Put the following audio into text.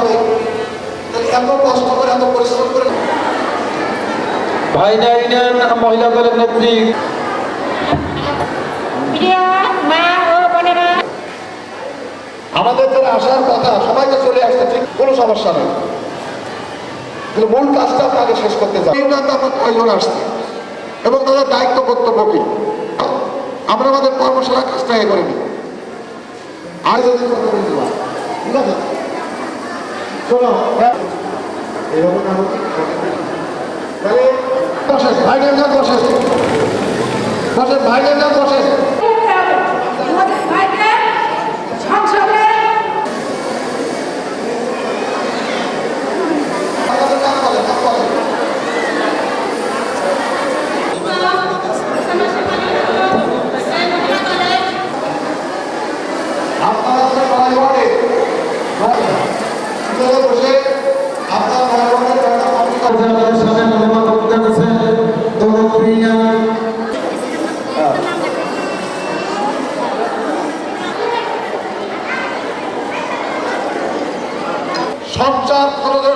হবে। ভাই মহিলা দলের নেত্রী। আমাদের যারা আসার কথা সবাইকে চলে কোনো সমস্যা নেই। কিন্তু মূল কাজটা আপনাকে শেষ করতে চাই আমার কয়জন আসছে? এবং তাদের দায়িত্ব কর্তব্য কি? আমরা আমাদের কর্মশালার কাজটা এ করিনি ঠিক আছে? শোনো হ্যাঁ? এরকম না হোক। তাহলে বসেন ভাইদের না বসে বসেন ভাইদের না বসেন সঞ্চার খরচের